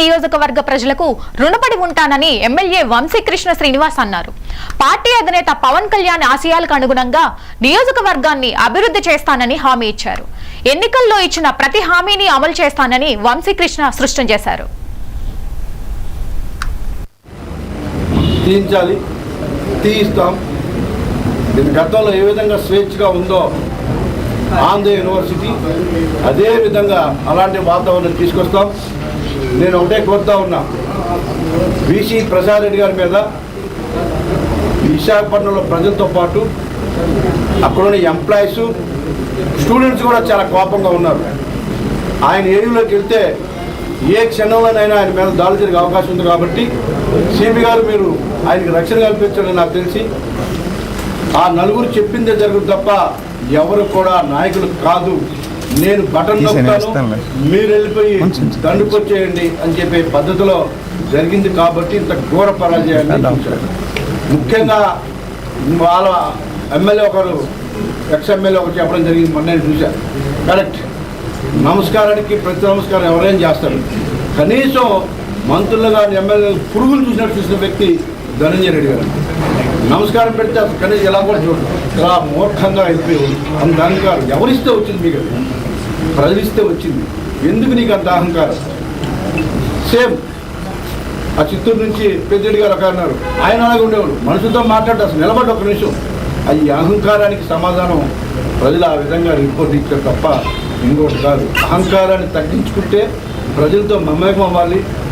నియోజకవర్గ ప్రజలకు రుణపడి ఉంటానని ఎమ్మెల్యే వంశీకృష్ణ శ్రీనివాస్ అన్నారు. పార్టీ అధినేత పవన్ కళ్యాణ్ ఆశయాలకు అనుగుణంగా నియోజకవర్గాన్ని అభివృద్ధి చేస్తానని హామీ ఇచ్చారు. ఎన్నికల్లో ఇచ్చిన ప్రతి హామీని అమలు చేస్తానని వంశీకృష్ణ స్పష్టం చేశారు. తీయించాలి తీయిస్తాం. గతంలో ఏ విధంగా స్వేచ్ఛగా ఉందో ఆంధ్ర యూనివర్సిటీ అదే విధంగా అలాంటి వాతావరణం తీసుకొస్తాం. నేను ఒకటే కోరుతా ఉన్నా. బీసీ ప్రసాద్ రెడ్డి గారి మీద విశాఖపట్నంలో ప్రజలతో పాటు అక్కడున్న ఎంప్లాయీస్ స్టూడెంట్స్ కూడా చాలా కోపంగా ఉన్నారు. ఆయన ఏరియాలోకి వెళ్తే ఏ క్షణంలోనైనా ఆయన మీద దాడులు జరిగే అవకాశం ఉంది కాబట్టి సిబి గారు మీరు ఆయనకి రక్షణ కల్పించడం నాకు తెలిసి ఆ నలుగురు చెప్పిందే జరుగుతుంది తప్ప ఎవరు కూడా నాయకులు కాదు. నేను బటన్ నొక్కుతాను. మీరు వెళ్ళిపోయి కొంచెం కొంచెం. దండుకొచ్చేయండి అని చెప్పే పద్ధతిలో జరిగింది కాబట్టి ఇంత ఘోర పరాజయాన్ని ముఖ్యంగా వాళ్ళ ఎమ్మెల్యే ఒకరు ఎక్స్ ఎమ్మెల్యే ఒకరు చెప్పడం జరిగింది మొన్న నేను చూశాను కరెక్ట్. నమస్కారానికి ప్రతి నమస్కారం ఎవరైనా చేస్తారు. కనీసం మంత్రులు కానీ ఎమ్మెల్యే పురుగులు చూసినట్టు చూసిన వ్యక్తి ధనంజయ రెడ్డి గారు. నమస్కారం పెడితే అసలు కనీసం ఎలా కూడా చూడండి ఇలా మూర్ఖంగా అయిపోయి అంత అహంకారం ఎవరిస్తే వచ్చింది మీకు? ప్రజలిస్తే వచ్చింది. ఎందుకు నీకు అంత అహంకారం? సేమ్. ఆ చిత్తూరు నుంచి పెద్దరెడ్డి గారు ఒక అన్నారు ఆయన అలాగే ఉండేవాడు. మనుషులతో మాట్లాడి అసలు నిలబడి ఒక నిమిషం. అది అహంకారానికి సమాధానం ప్రజలు ఆ విధంగా రిపోర్ట్ ఇచ్చారు తప్ప ఇంకోటి కాదు. అహంకారాన్ని తగ్గించుకుంటే ప్రజలతో మమేకం అవ్వాలి.